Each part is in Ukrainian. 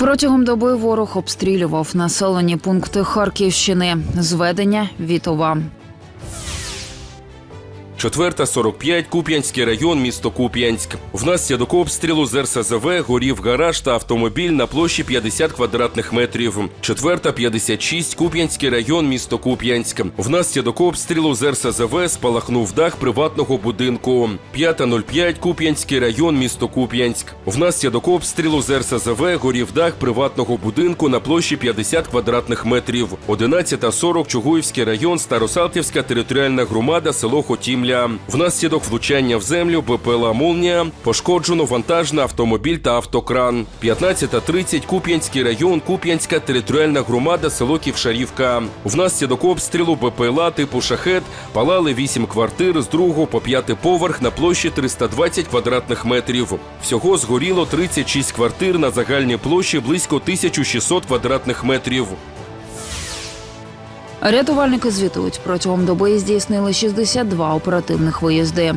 Протягом доби ворог обстрілював населені пункти Харківщини. Зведення Вітова. 4.45, Куп'янський район, місто Куп'янськ. Внаслідок обстрілу з РСЗВ горів гараж та автомобіль на площі 50 квадратних метрів. 4.56, Куп'янський район, місто Куп'янськ. Внаслідок обстрілу з РСЗВ спалахнув дах приватного будинку. 5.05, Куп'янський район, місто Куп'янськ. Внаслідок обстрілу з РСЗВ горів дах приватного будинку на площі 50 квадратних метрів. 11.40, Чугуївський район, Старосалтівська територіальна громада, село Хотімля. Внаслідок влучання в землю БПЛА «Молнія» пошкоджено вантажний автомобіль та автокран. 15.30 Куп'янський район, Куп'янська територіальна громада, село Ківшарівка. Внаслідок обстрілу БПЛА типу «Шахет» палали 8 квартир з другого по п'ятий поверх на площі 320 квадратних метрів. Всього згоріло 36 квартир на загальній площі близько 1600 квадратних метрів. Рятувальники звітують, протягом доби здійснили 62 оперативних виїзди.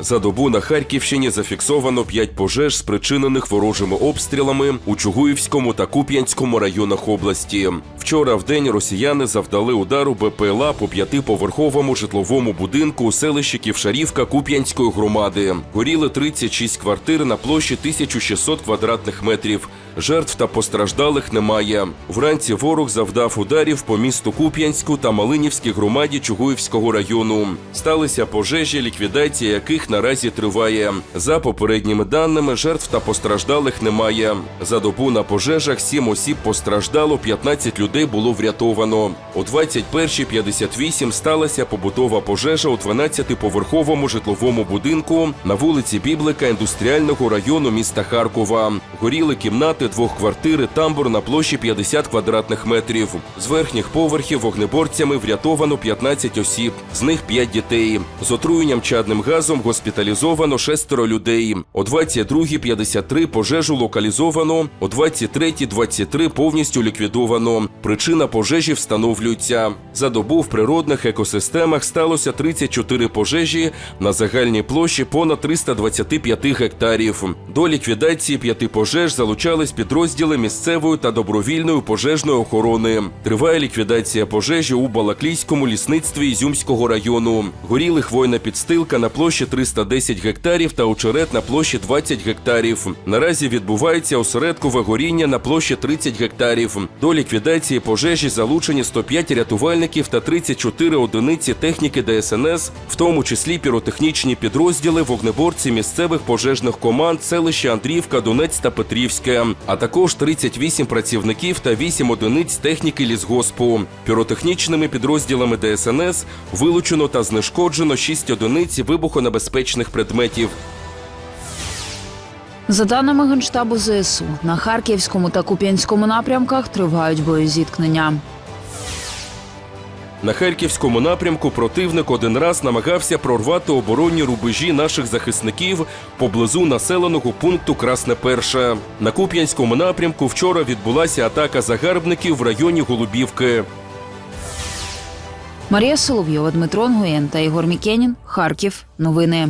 За добу на Харківщині зафіксовано 5 пожеж, спричинених ворожими обстрілами у Чугуївському та Куп'янському районах області. Вчора в день росіяни завдали удару БПЛА по п'ятиповерховому житловому будинку у селищі Ківшарівка Куп'янської громади. Горіли 36 квартир на площі 1600 квадратних метрів. Жертв та постраждалих немає. Вранці ворог завдав ударів по місту Куп'янську та Малинівській громаді Чугуївського району. Сталися пожежі, ліквідація яких наразі триває. За попередніми даними, жертв та постраждалих немає. За добу на пожежах 7 осіб постраждало, 15 людей було врятовано. О 21.58 сталася побутова пожежа у 12-поверховому житловому будинку на вулиці Біблика індустріального району міста Харкова. Горіли кімнати двох квартир, тамбур на площі 50 квадратних метрів. З верхніх поверхів вогнеборцями врятовано 15 осіб, з них 5 дітей. З отруєнням чадним газом госпіталізовано шестеро людей. О 22.53 пожежу локалізовано, о 23.23 повністю ліквідовано. Причина пожежі встановлюється. За добу в природних екосистемах сталося 34 пожежі на загальній площі понад 325 гектарів. До ліквідації п'яти пожеж залучались підрозділи місцевої та добровільної пожежної охорони. Триває ліквідація пожежі у Балаклійському лісництві Ізюмського району. Горіли хвойна підстилка на площі 310 гектарів та очерет на площі 20 гектарів. Наразі відбувається осередкове горіння на площі 30 гектарів. До ліквідації пожежі залучені 105 рятувальників та 34 одиниці техніки ДСНС, в тому числі піротехнічні підрозділи, вогнеборці місцевих пожежних команд селища Андріївка, Донець та Петрівське, а також 38 працівників та 8 одиниць техніки лісгоспу. Піротехнічними підрозділами ДСНС вилучено та знешкоджено 6 одиниць вибухонебезпечних предметів. За даними Генштабу ЗСУ, на Харківському та Куп'янському напрямках тривають боєзіткнення. На Харківському напрямку противник один раз намагався прорвати оборонні рубежі наших захисників поблизу населеного пункту Красне Перше. На Куп'янському напрямку вчора відбулася атака загарбників в районі Голубівки. Марія Соловйова, Дмитро Нгуєн та Ігор Мікенін. Харків. Новини.